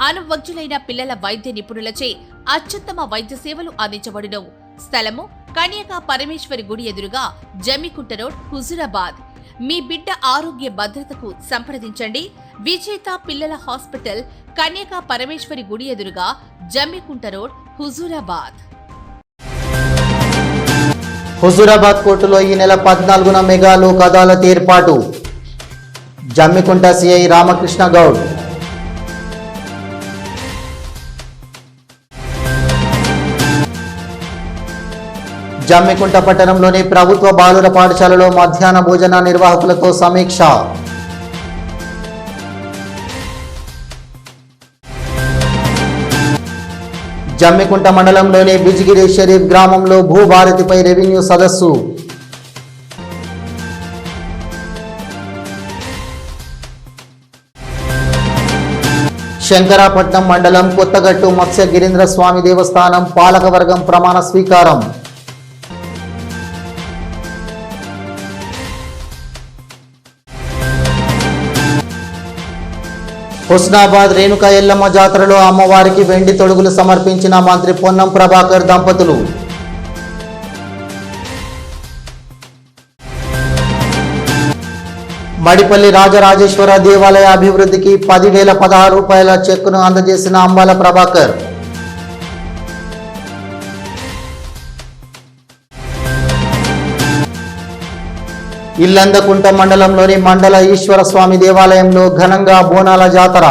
అనువజ్జులైన పిల్లల వైద్య నిపుణులచే అత్యుత్తమ వైద్య సేవలు అందించబడును. స్థలము కన్యకా పరమేశ్వరి గుడి ఎదురుగా జమ్మికుంట రోడ్ హుజురాబాద్. మీ బిడ్డ ఆరోగ్య భద్రతకు సంప్రదించండి. విజేత పిల్లల హాస్పిటల్ కన్యకా పరమేశ్వరి గుడి ఎదురుగా జమ్మికుంట రోడ్ హుజూరాబాద్. హుజూరాబాద్ కోర్టులో ఈ నెల పద్నాలుగున మెగా లోక్ అదాలత్ ఏర్పాటు. జమ్మికుంట సిఐ రామకృష్ణ గౌడ్. జమ్మికుంట పట్టణంలోని ప్రభుత్వ బాలుర పాఠశాలలో మధ్యాహ్న భోజన నిర్వాహకులతో సమీక్ష. జమ్మికుంట మండలంలోని బిజిగిరి షరీఫ్ గ్రామంలో భూభారతిపై రెవెన్యూ సదస్సు. శంకరాపట్నం మండలం కొత్తగట్టు మత్స్య గిరీంద్ర స్వామి దేవస్థానం పాలకవర్గం ప్రమాణ స్వీకారం. హుస్నాబాద్ రేణుకా ఎల్లమ్మ జాతరలో అమ్మవారికి వెండి తొడుగులు సమర్పించిన మంత్రి పొన్నం ప్రభాకర్ దంపతులు. మడిపల్లి రాజరాజేశ్వర దేవాలయ అభివృద్ధికి పదివేల పదహారు రూపాయల చెక్కును అందజేసిన అంబాల ప్రభాకర్. ఇల్లందకుంట మండలంలోని మండల ఈశ్వర స్వామి దేవాలయంలో ఘనంగా బోనాల జాతర.